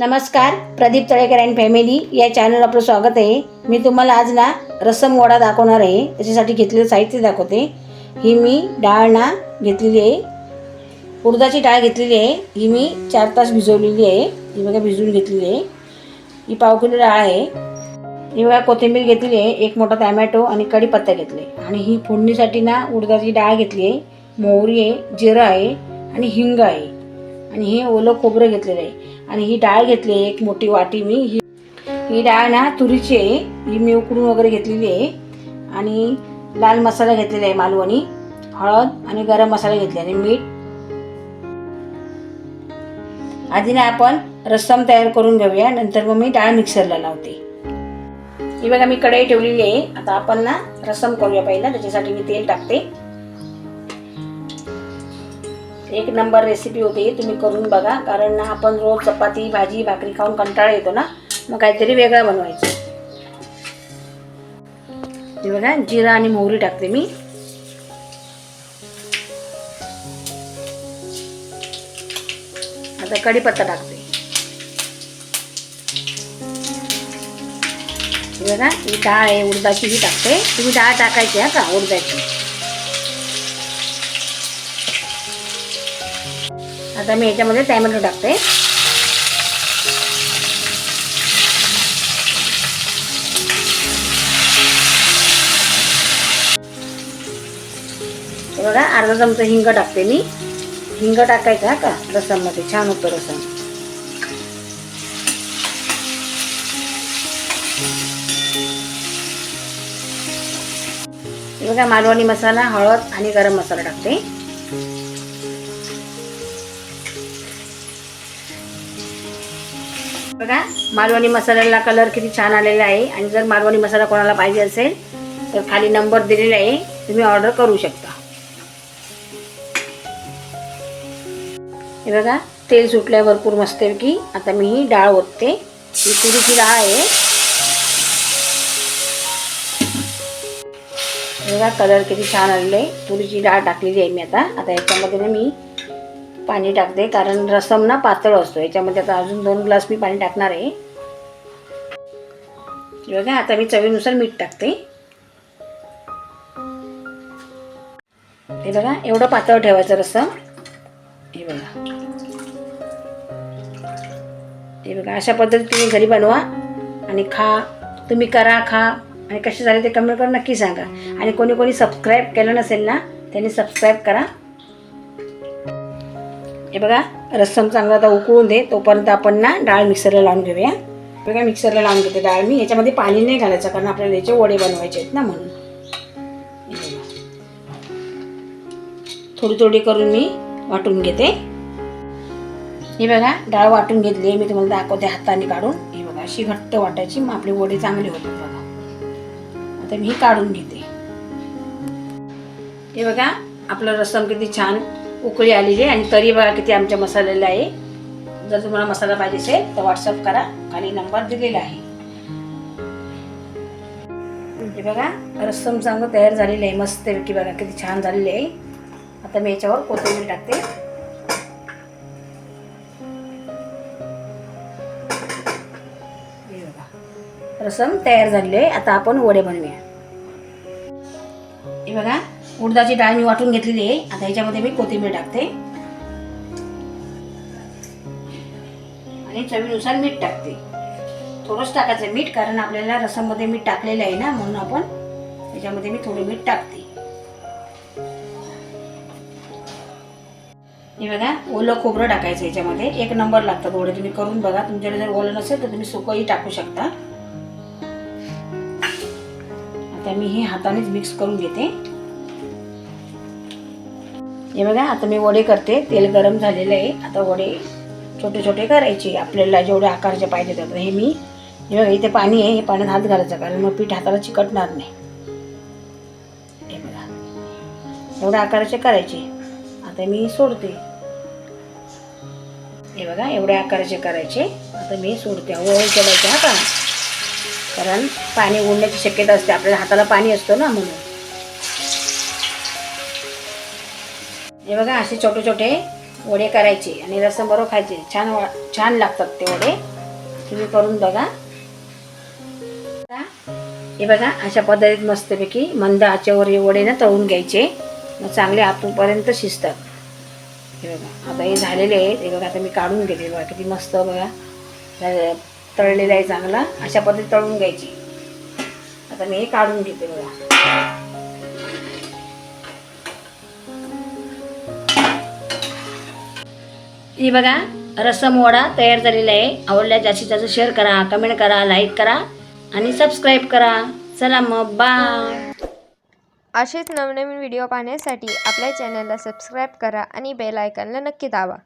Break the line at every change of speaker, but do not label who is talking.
नमस्कार Pradeep Talekar and family या channel आपलं स्वागत आहे. मी तुम्हाला आज ना रसम वडा दाखवणार आहे. त्याच्यासाठी घेतलेलं साहित्य दाखवते. ही मी डाळ ना घेतलेली आहे. उडदाची डाळ घेतलेली आहे. ही मी चार तास भिजवलेली आहे. ही बघा भिजवून घेतलेली आहे. ही पाव किलो डाळ आहे. ही बघा कोथिंबीर घेतलेली आहे. एक मोठा टॅमॅटो आणि कढीपत्ता घेतले. आणि ही फोडणीसाठी ना उडदाची डाळ घेतली आहे. मोहरी आहे जिरं आहे आणि हिंग आहे. आणि हे ओलं खोबरं घेतलेलं आहे. आणि ही डाळ घेतली आहे एक मोठी वाटी मी. ही ही डाळ ना तुरीची आहे. ही मी उकडून वगैरे घेतलेली आहे. आणि लाल मसाला घेतलेला आहे मालवणी हळद आणि गरम मसाला घेतले आणि मीठ. आधी ना आपण रस्सम तयार करून घेऊया नंतर मग मी डाळ मिक्सरला लावते. ही बघा मी कढई ठेवलेली आहे. आता आपण ना रस्सम करूया पहिला त्याच्यासाठी मी तेल टाकते. एक नंबर रेसिपी होती तुम्ही करून बघा. कारण ना आपण रोज चपाती भाजी भाकरी खाऊन कंटाळा येतो ना. मग काहीतरी वेगळं बनवायचं. बघा जिरा आणि मोहरी टाकते मी. आता कढीपत्ता टाकते. बघा ही डाळ आहे उडदाची ही टाकते. तुम्ही डाळ टाकायची हा का? उडदाची. आता मी याच्यामध्ये टॅमॅटो टाकते. बघा अर्धा चमचा हिंग टाकते मी. हिंग टाकायचा का? रसामध्ये छान होतं रसम बघा मालवणी मसाला हळद आणि गरम मसाला टाकते. बघा मालवणी मसाल्याला कलर किती छान आलेला आहे. आणि जर मालवणी मसाला कोणाला पाहिजे असेल तर खाली नंबर दिलेला आहे. तुम्ही ऑर्डर करू शकता. हे बघा तेल सुटल्या भरपूर मस्त की आता मी ही डाळ ओतते. ही तुरीची डाळ आहे. हे बघा कलर किती छान आलेला आहे. तुरीची डाळ टाकलेली आहे मी आता. आता याच्यामध्ये मी पाणी टाकते कारण रसम ना पातळ असतो याच्यामध्ये आता अजून दोन ग्लास मी पाणी टाकणार आहे. हे बघा आता मी चवीनुसार मीठ टाकते. हे बघा एवढं पातळ ठेवायचं रसम. हे बघा. हे बघा अशा पद्धतीने तुम्ही घरी बनवा आणि खा. तुम्ही करा खा. आणि कसे झाले ते कमेंट करून नक्की सांगा. आणि कोणी कोणी सबस्क्राईब केलं नसेल ना त्यांनी सबस्क्राईब करा. हे बघा रस्सम चांगला आता उकळून दे तोपर्यंत आपण ना डाळ मिक्सरला लावून घेऊया. बघा मिक्सरला लावून घेते डाळ मी. याच्यामध्ये पाणी नाही घालायचं कारण आपल्याला याचे वडे बनवायचे आहेत ना म्हणून. थोडी थोडी करून मी वाटून घेते. हे बघा डाळ वाटून घेतली मी तुम्हाला दाखवते हाताने काढून. हे बघा अशी घट्ट वाटायची. मग आपले वडे चांगले होते बघा. आता मी ही काढून घेते. हे बघा आपलं रस्सम किती छान उकळी आलेली आहे आणि तरी बघा किती आमच्या मसाल्याला आहे. जर तुम्हाला मसाला पाहिजे असेल तर व्हॉट्सअप करा. खाली नंबर दिलेला आहे. हे बघा रस्सम चांगलं तयार झालेलं आहे. मस्त की बघा किती छान झालेले आहे. आता मी याच्यावर कोथिंबीर टाकते. रसम तयार झालेली आहे. आता आपण वडे बनवूया. हे बघा उडदाची डाळ मी वाटून घेतलेली आहे. आता ह्याच्यामध्ये मी कोथिंबीर टाकते. आणि चवीनुसार मीठ टाकते. थोडंच टाकायचं मीठ कारण आपल्याला रसममध्ये मीठ टाकलेलं आहे ना म्हणून आपण त्याच्यामध्ये मी थोडं मीठ टाकते. हे बघा ओलं खोबरं टाकायचं याच्यामध्ये एक नंबर लागतं थोडे तुम्ही करून बघा. तुमच्याकडे जर ओलं नसेल तर तुम्ही सुकंही टाकू शकता. आता मी हे हातानेच मिक्स करून घेते. हे बघा आता मी वडे करते. तेल गरम झालेलं आहे. आता वडे छोटे छोटे करायचे. आपल्याला जेवढे आकारचे पाहिजे तर हे मी हे बघा इथे पाणी आहे. हे पाण्यात हात घालायचा कारण मग पीठ हाताला चिकटणार नाही. हे बघा. एवढ्या आकाराचे करायचे. आता मी सोडते. हे बघा एवढ्या आकाराचे करायचे. आता मी सोडते. वळून सोडायचे हा का? कारण पाणी उडण्याची शक्यता असते. आपल्याला हाताला पाणी असतं ना म्हणून. हे बघा असे छोटे छोटे वडे करायचे आणि रसम बरोबर खायचे. छान वा- छान लागतात ते वडे. तुम्ही करून बघा. हे बघा अशा पद्धतीत मस्तपैकी मंद आचेवर हे वडे ना तळून घ्यायचे. मग चांगले आतूनपर्यंत शिजतात. हे बघा आता हे झालेले आहेत. हे बघा आता मी काढून घेते. बघा किती मस्त बघा. तळलेला तळलेलं आहे चांगला. अशा पद्धतीत तळून घ्यायची. आता मी हे काढून घेते बघा. हे बघा रसम वडा तयार झालेला आहे. आवडल्या जास्तीत जास्त शेअर करा कमेंट करा लाईक करा आणि सबस्क्राईब करा. चला मग बाय
असेच नवनवीन व्हिडिओ पाहण्यासाठी आपल्या चॅनलला सबस्क्राईब करा आणि बेल आयकनला नक्की दाबा.